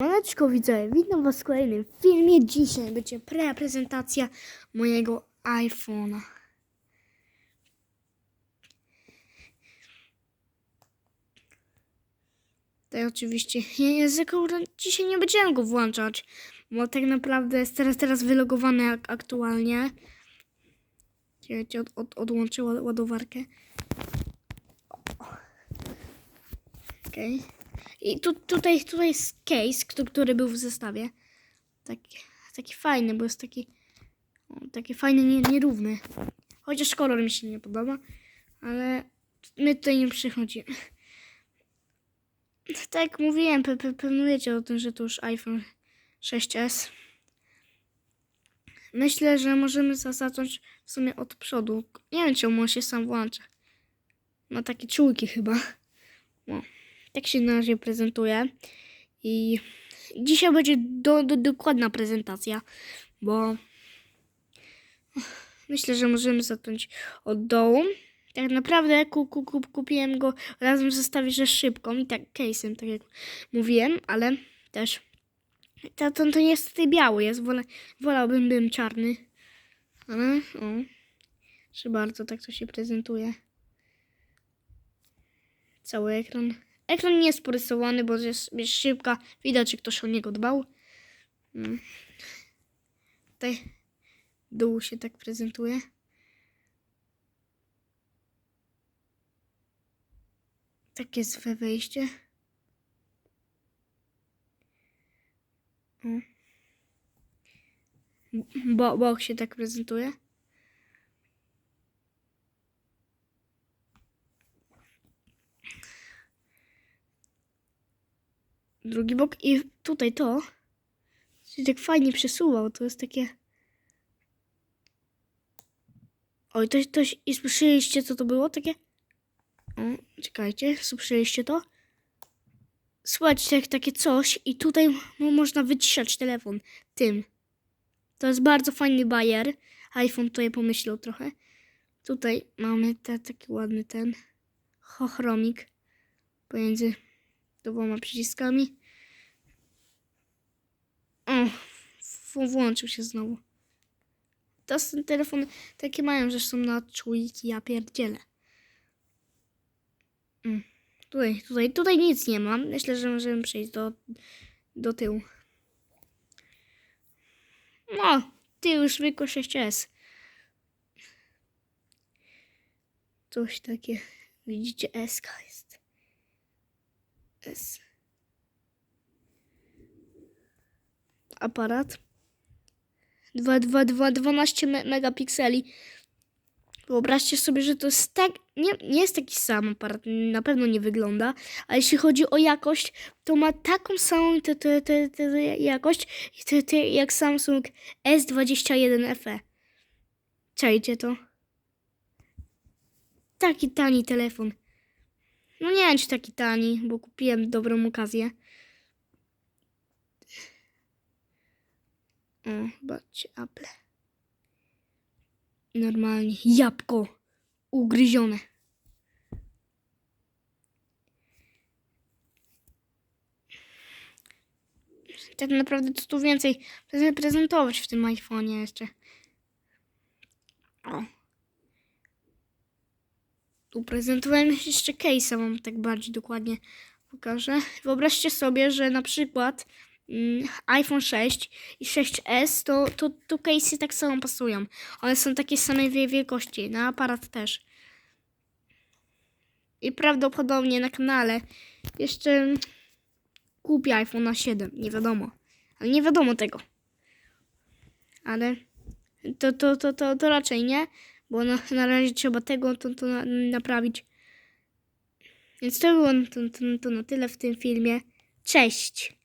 Maneczko widzowie, witam was w kolejnym filmie. Dzisiaj będzie preprezentacja mojego iPhone'a. Tutaj oczywiście języku dzisiaj nie będziemy go włączać, bo tak naprawdę jest teraz, teraz wylogowany jak aktualnie. Ja ci od, od, ładowarkę. Okej. I tu, tutaj, tutaj jest case, który był w zestawie. Taki, taki fajny, bo jest taki, taki fajny, nie, nierówny. Chociaż kolor mi się nie podoba, ale my tutaj nie przychodzimy. Tak jak mówiłem, pe, pe, pewnie wiecie o tym, że to już iPhone 6s. Myślę, że możemy za- zacząć w sumie od przodu. Nie wiem, czemu on się sam włącza. Ma takie czułki chyba. No. Tak się na razie prezentuje. I dzisiaj będzie do, do, dokładna prezentacja, bo myślę, że możemy zacząć od dołu. Tak naprawdę ku, ku, ku, kupiłem go razem w zestawie ze szybką i tak case'em, tak jak mówiłem, ale też to, to, to niestety biały jest, wolę, wolałbym bym czarny. Ale o, proszę bardzo, tak to się prezentuje. Cały ekran. Ekran nie jest porysowany, bo jest, jest szybka. Widać, że ktoś o niego dbał. Mm. Tutaj dół się tak prezentuje. Tak jest we wejście. O. Bo, się tak prezentuje. Drugi bok i tutaj to się tak fajnie przesuwał. To jest takie. Oj, to, to i słyszeliście co to było? Takie. O, czekajcie, słyszeliście to? Słuchajcie, tak, takie coś i tutaj no, można wyciszać telefon tym. To jest bardzo fajny bajer. iPhone tutaj pomyślał trochę. Tutaj mamy te, taki ładny ten chochromik pomiędzy dwoma przyciskami. O, włączył się znowu. Teraz ten telefon takie mają, że są na czujki, ja pierdzielę. Mm. Tutaj, tutaj, tutaj nic nie mam. Myślę, że możemy przejść do, do tyłu. No, tył zwykły 6S. Coś takie. Widzicie, S jest. Aparat. 2, 2, 2, 12 me- megapikseli. Wyobraźcie sobie, że to jest tak. Nie, nie jest taki sam aparat, na pewno nie wygląda, ale jeśli chodzi o jakość, to ma taką samą te, te, te, te jakość te, te, jak Samsung S21 FE. Czajcie to? Taki tani telefon. No nie wiem, czy taki tani, bo kupiłem dobrą okazję. O, zobaczcie, Apple. Normalnie, jabłko ugryzione. Tak naprawdę co tu więcej pre- prezentować w tym iPhone'ie jeszcze. O. Tu prezentowałem jeszcze case'a, wam tak bardziej dokładnie pokażę. Wyobraźcie sobie, że na przykład mm, iPhone 6 i 6S to, to, to case'y tak samo pasują. One są takiej samej wie- wielkości, na aparat też. I prawdopodobnie na kanale jeszcze kupię iPhone na 7, nie wiadomo. Ale nie wiadomo tego. Ale to, to, to, to, to raczej nie, bo na, na razie trzeba tego to, to na, naprawić. Więc to było to, to, to na tyle w tym filmie. Cześć!